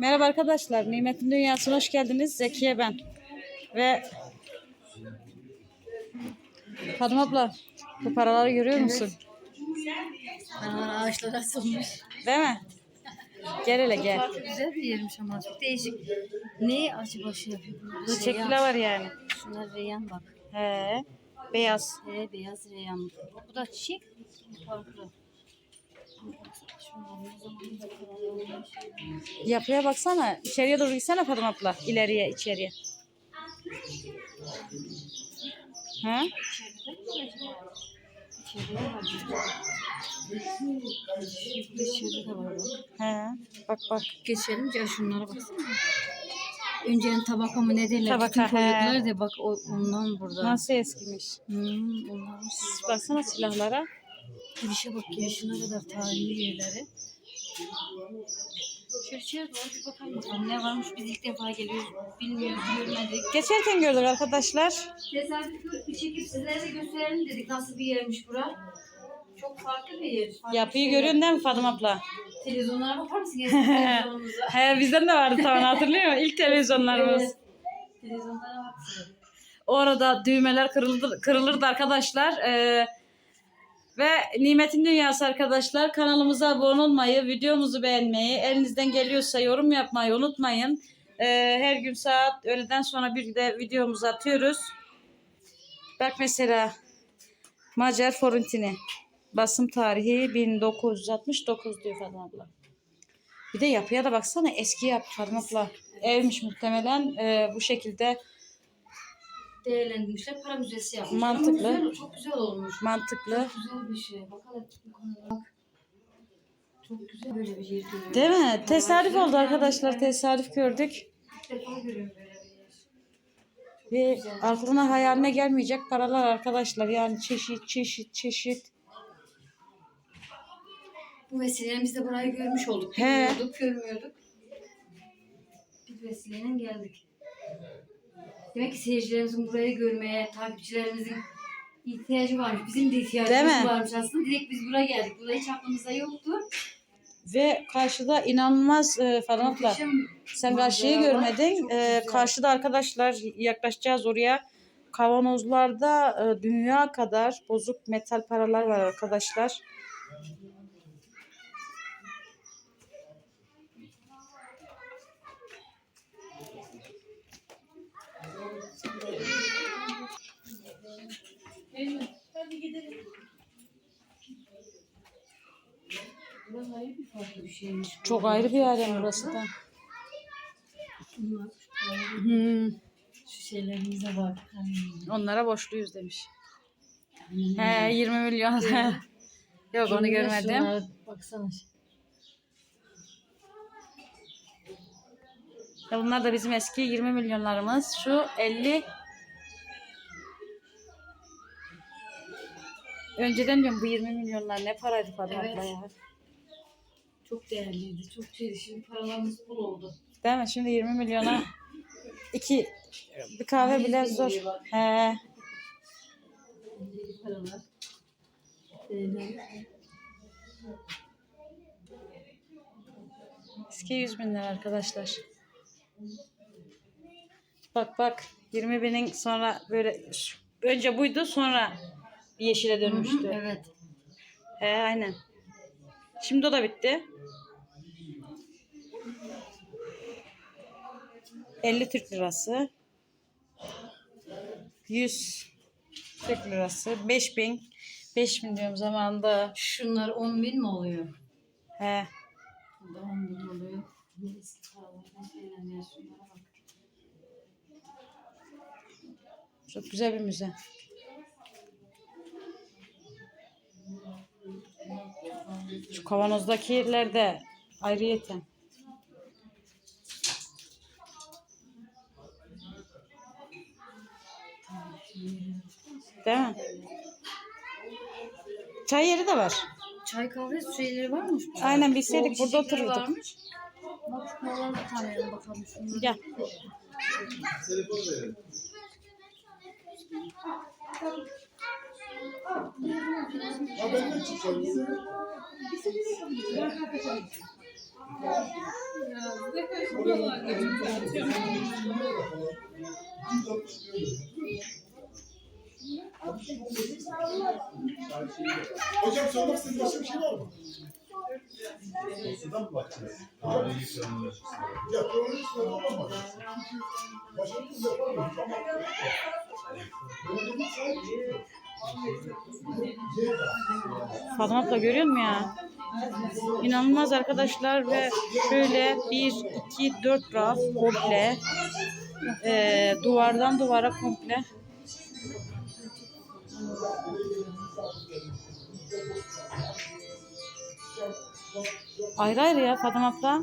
Merhaba arkadaşlar, Nimet'in Dünyası'na hoş geldiniz. Zekiye ben. Ve Fadım abla, bu paraları görüyor musun? Aa, ağaçlar asılmış. Değil mi? Gel hele gel. Farklı güzel bir yermiş ama çok değişik. Ne acı başı yapıyor? Reyan. var yani. Şunlar reyan bak. He, beyaz. He, beyaz reyan. Bu da çiçek. Farklı. Şunlar ne zaman da olmuş. Yapıya baksana. İçeriye doğru gitsene Fadım abla. İleriye, içeriye. Ha? He. Bak bak. Geçelim ya şunlara baksana. Önceden tabaka mı ne derler? Tabaka, koyuyorlar da bak o, ondan burada. Nasıl eskimiş. Hmm, onlarmış. Baksana silahlara. Girişe bak girişine kadar tarihi yerleri. İçeri doğru bir bakalım bakalım ne varmış biz ilk defa geliyoruz bilmiyoruz görmedik. Geçerken gördük arkadaşlar. Tesadüf bir çekip sizlere de gösterelim dedik nasıl bir yermiş bura. Çok farklı bir yer. Farklı Yapıyı şeyler. görüyorsun değil mi Fadım abla? Televizyonlara bakar mısın eski televizyonumuza? He bizden de vardı tamam hatırlıyor musun? İlk televizyonlarımız. Evet. Televizyonlara baksana. Orada düğmeler kırıldı, kırılırdı arkadaşlar. Ee, ve Nimet'in Dünyası arkadaşlar kanalımıza abone olmayı, videomuzu beğenmeyi, elinizden geliyorsa yorum yapmayı unutmayın. Ee, her gün saat öğleden sonra bir de videomuzu atıyoruz. Bak mesela Macar Forintini. Basım tarihi 1969 diyor Fatma abla. Bir de yapıya da baksana eski yapı Fatma abla. Evmiş muhtemelen ee, bu şekilde Değerlendirmişler para müzesi yapmışlar. Mantıklı. Ama güzel, çok güzel olmuş. mantıklı. Çok güzel bir şey. Bakalım yukarıda bak. Çok güzel böyle bir yer görüyorum. Değil mi? Tesadüf oldu arkadaşlar. Tesadüf gördük. İlk defa görüyorum böyle bir yer. Ve aklına hayaline gelmeyecek paralar arkadaşlar. Yani çeşit çeşit çeşit. Bu vesileyle biz de burayı görmüş olduk. He. Bilmiyorduk, görmüyorduk. Bir vesileyle geldik. Demek ki seyircilerimizin burayı görmeye, takipçilerimizin ihtiyacı varmış. Bizim de ihtiyacımız Değil mi? varmış aslında. Direkt biz buraya geldik. Burada hiç aklımızda yoktu. Ve karşıda inanılmaz e, abla. Muhteşem Sen karşıyı var. görmedin. Çok E, güzel. karşıda arkadaşlar yaklaşacağız oraya. Kavanozlarda e, dünya kadar bozuk metal paralar var arkadaşlar. Burası ayrı bir farklı bir şeymiş. Çok ayrı bir alem burası da. Bunlar, Hmm, şu şeylerimize bak. onlara borçluyuz demiş. He 20 milyon. Yok onu görmedim. Şunlara Baksana. Ya bunlar da bizim eski 20 milyonlarımız. Şu 50 Önceden diyorum bu 20 milyonlar ne paraydı falan Evet. abla ya. Çok değerliydi. Çok şeydi. Şimdi paralarımız bol oldu. Değil mi? Şimdi 20 milyona iki bir kahve bile Yüz bin zor. liraya bak. He. Önceki paralar. Değerli. Eski 100 bin lira arkadaşlar. Bak bak 20 binin sonra böyle önce buydu sonra yeşile dönmüştü. Evet. He aynen. Şimdi o da bitti. 50 Türk lirası. 100 Türk lirası. 5000. 5000 diyorum zamanında. Şunlar 10 bin mi oluyor? He. Bunda 10 bin oluyor. Çok güzel bir müze. Şu kavanozdakiler de ayrıyeten. Değil mi? Çay yeri de var. Çay kahve şeyleri varmış. burada. Aynen, bilseydik burada otururduk. Varmış. Bak tanıyalım bakalım. Şunları. Gel. Hocam sormak istediğiniz başka bir şey var mı? Sudan mı bakacağız? Ya kronolojik soru olmaz. Bir şey yapar mı? Ama kronolojik sadece Fatma abla görüyor musun ya? İnanılmaz arkadaşlar ve şöyle 1, 2, 4 raf komple. Ee, duvardan duvara komple. Ayrı ayrı ya Fatma abla.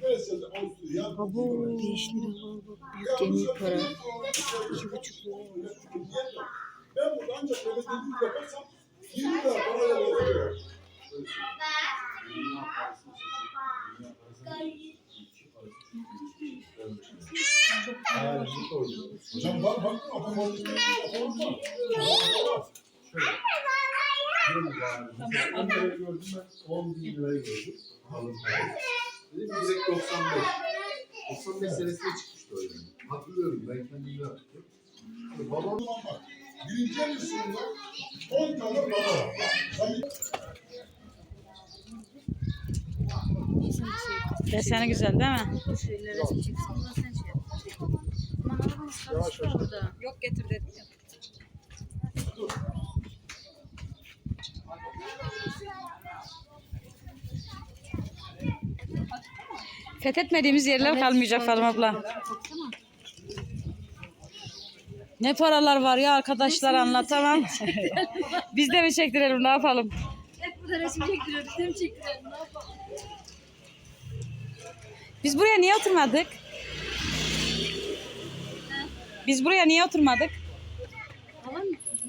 İran. Çin. Neresi yazıyor? Avusturya. Abo. Demir para. İki buçuk lira. Ben burada ancak böyle dediğim yaparsam 20 lira para yazıyor. Hocam bak bak adam orada var. Ankara'yı gördüm ben 10 bin liraya gördüm. Alın. Dedim direkt 95. 95 senesinde çıkmıştı o yani. Hatırlıyorum ben kendimde yaptım. Babam bak. Birinci el üstünde 10 tane baba var. Deseni güzel değil mi? Şöyle resim çeksin. Ondan sen şey yap. Aman karıştı orada. Yok getir dedim ya. Fethetmediğimiz yerler kalmayacak Fatma abla. Ne paralar var ya arkadaşlar anlatamam. Biz de mi çektirelim ne yapalım? Hep burada resim çektiriyor. Biz de mi çektirelim? Ne yapalım? Biz buraya niye oturmadık? Biz buraya niye oturmadık?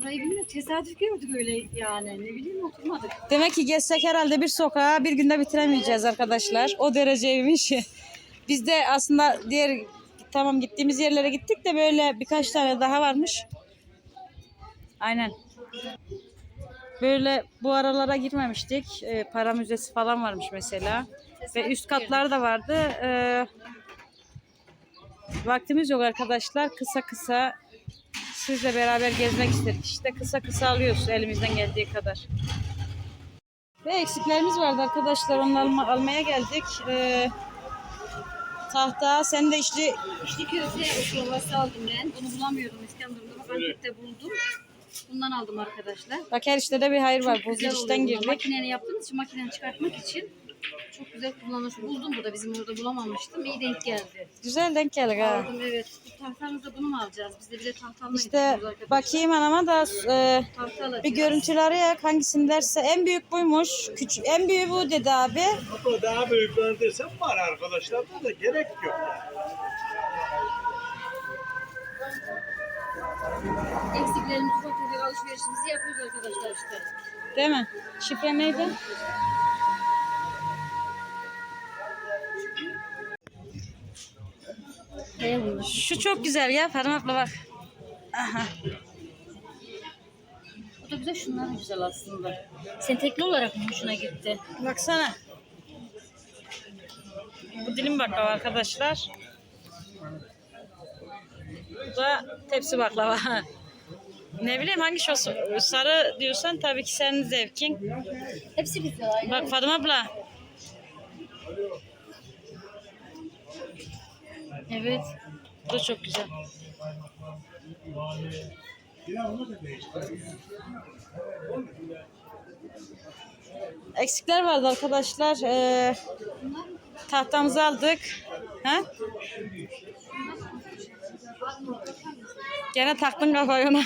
Burayı bilmiyorum. Tesadüf gördük öyle yani. Ne bileyim oturmadık. Demek ki gezsek herhalde bir sokağa bir günde bitiremeyeceğiz arkadaşlar. O dereceymiş. Biz de aslında diğer tamam gittiğimiz yerlere gittik de böyle birkaç tane daha varmış. Aynen. Böyle bu aralara girmemiştik. Ee, para müzesi falan varmış mesela. Ve üst katlar da vardı. Ee, vaktimiz yok arkadaşlar. Kısa kısa sizle beraber gezmek istedik. İşte kısa kısa alıyoruz elimizden geldiği kadar. Ve eksiklerimiz vardı arkadaşlar. Onları alma- almaya geldik. Ee, tahta. Sen de işte İşte köfte çorbası aldım ben. Bunu bulamıyordum İskenderun'da. Bak Antep'te buldum. Bundan aldım arkadaşlar. bak her işte de bir hayır var. Bu girişten oluyor. girdik. Makineyle yaptığımız için makineni çıkartmak için çok güzel kullanılır. Buldum burada bizim orada bulamamıştım. İyi denk geldi. Güzel denk geldik ha. Aldım evet. Tahtamızda bunu mu alacağız? Biz de bir de tahtamla İşte bakayım anama da e, bir görüntüleri yak hangisini derse. En büyük buymuş. Küçük, en büyüğü bu dedi abi. Ama daha büyükler desem var arkadaşlar da, da gerek yok. Eksiklerimizi tefek alışverişimizi yapıyoruz arkadaşlar işte. Değil mi? Şifre neydi? Şu çok güzel ya. Fatma abla bak. Aha. Bu da güzel. Şunlar da güzel aslında. Sen tekli olarak mı hoşuna gitti? Baksana. Bu dilim baklava arkadaşlar. Bu da tepsi baklava. ne bileyim hangi şu sarı diyorsan tabii ki senin zevkin. Hepsi güzel. Aynen. Bak Fatıma abla. Evet. Bu da çok güzel. Eksikler vardı arkadaşlar. Ee, tahtamızı aldık. Ha? Gene taktın kafayı ona.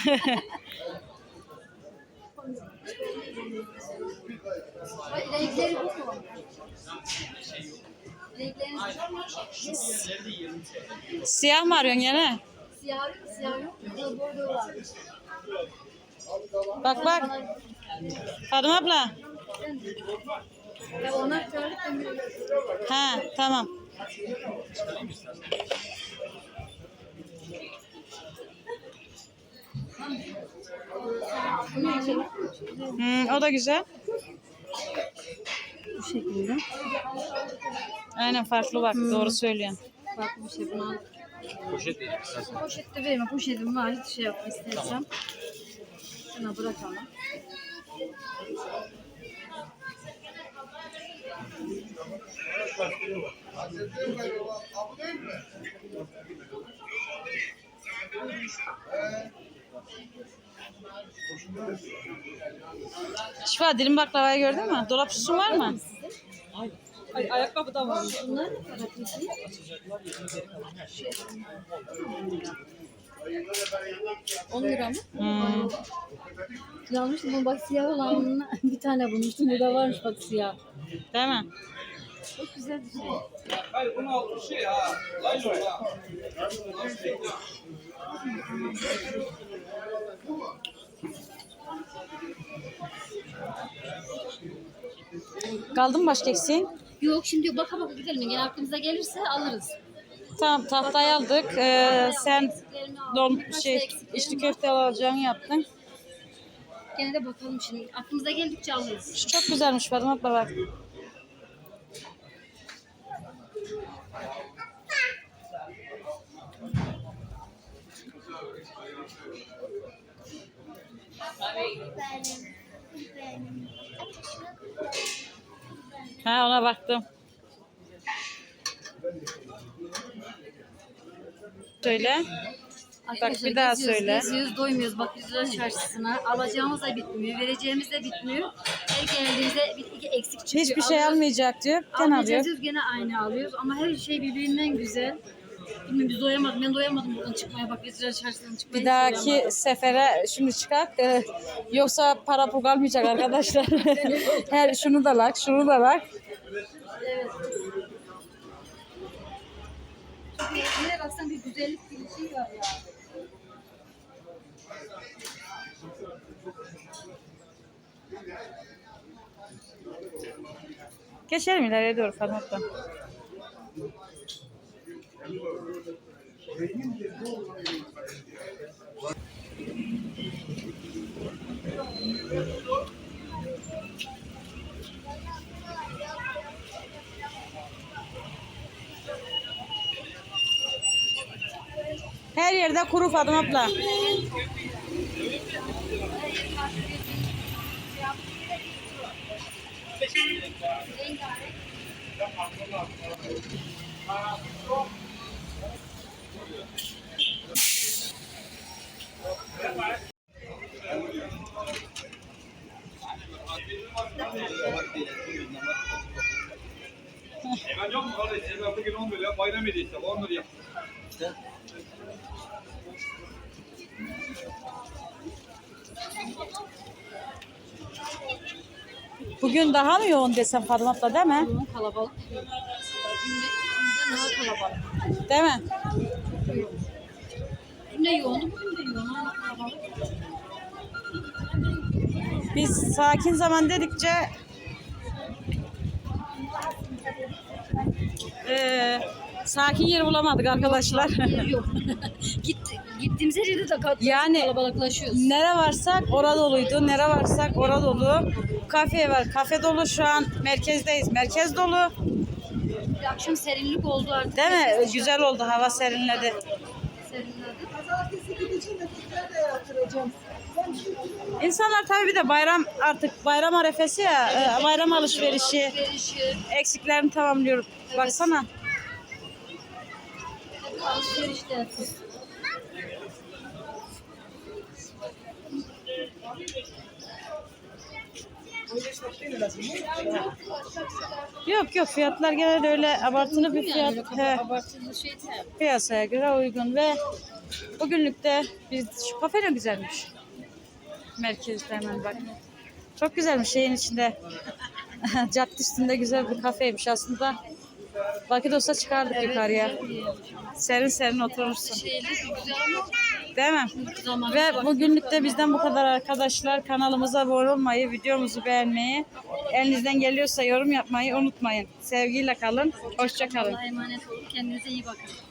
Renkleri bu mu? Siyah mı arıyorsun gene? Siyah yok, siyah yok. Bordo var. Bak bak. Fatıma abla. Ha tamam. Hmm, o da güzel. Bu şekilde. Aynen farklı bak. Doğru söylüyorsun. Farklı bir şey bunu al. Poşet Poşette verme. Poşetim var. Hiç şey yapma istersen. Şuna bırakalım. Şifa dilim baklavayı gördün mü? Dolap süsün var mı? Bunlar ne kadar peki? On lira mı? Hmm. Yanlıştı bu bak siyah olanın bir tane bulmuştum. Burada varmış bak siyah. Değil mi? Çok güzel bir şey. Kaldı mı başka eksiğin? Yok şimdi baka baka gidelim. Gene aklımıza gelirse alırız. Tamam tahtayı aldık. Ee, sen da şey içli köfte alacağını yaptın. Gene de bakalım şimdi. Aklımıza geldikçe alırız. Şu çok güzelmiş Fatıma bak. Ha ona baktım. Söyle. Arkadaşlar bir daha geziyoruz, söyle. Geziyoruz, doymuyoruz. Bak Yüzler Çarşısı'na. Alacağımız da bitmiyor. Vereceğimiz de bitmiyor. Her geldiğimizde bir iki eksik çıkıyor. Hiçbir şey almayacak diyor. Gene alıyor. Almayacağız gene aynı alıyoruz. Ama her şey birbirinden güzel. Bilmiyorum biz doyamadık. Ben doyamadım buradan çıkmaya. Bak Yüzler Çarşısı'ndan çıkmaya. Bir dahaki doyamadım. sefere şimdi çıkak. Ee, yoksa para pul kalmayacak arkadaşlar. Her şunu da lak, şunu da lak. Evet. Nereye baksan bir güzellik bir şey var ya. Geçelim ileriye doğru Fatma abla. Her yerde kuru Fatma abla. Hemen yok mu kardeş? Hemen bugün 11 ya bayram hediyesi. 11 yap. Bugün daha mı yoğun desem Fatma abla değil mi? Bunun kalabalık. Günde, günde daha kalabalık. Değil mi? Yoğundu, bugün de yoğun. Biz sakin zaman dedikçe eee, sakin yer bulamadık arkadaşlar. Yok. Gitti, gittiğimiz her yerde de kat- Yani- kalabalıklaşıyoruz. Nere varsak ora doluydu. Nere varsak ora dolu. Kafe var. Kafe dolu şu an merkezdeyiz. Merkez dolu. Akşam serinlik oldu artık. Değil mi? Güzel oldu. Hava. Serinledi. Pazartesi gideceğim de tekrar da yaptıracağım. İnsanlar tabii bir de bayram artık bayram arefesi ya. e, Bayram alışverişi. Alışverişi, Eksiklerini tamamlıyor. Baksana. alışveriş de yapıyoruz. Yok yok fiyatlar genelde öyle abartılı bir fiyat. He. abartılı şey değil. piyasaya göre uygun ve bugünlük de biz şu kafe de güzelmiş. Merkezde hemen bak. Çok güzelmiş şeyin içinde. Cadde üstünde güzel bir kafeymiş aslında. Vakit olsa çıkardık yukarıya. Serin serin oturursun. Şeyli güzel ama Değil mi? Ve bugünlük de bizden bu kadar arkadaşlar. Kanalımıza abone olmayı, videomuzu beğenmeyi, elinizden geliyorsa yorum yapmayı unutmayın. Sevgiyle kalın. Hoşça kalın. Allah'a emanet olun. Kendinize iyi bakın.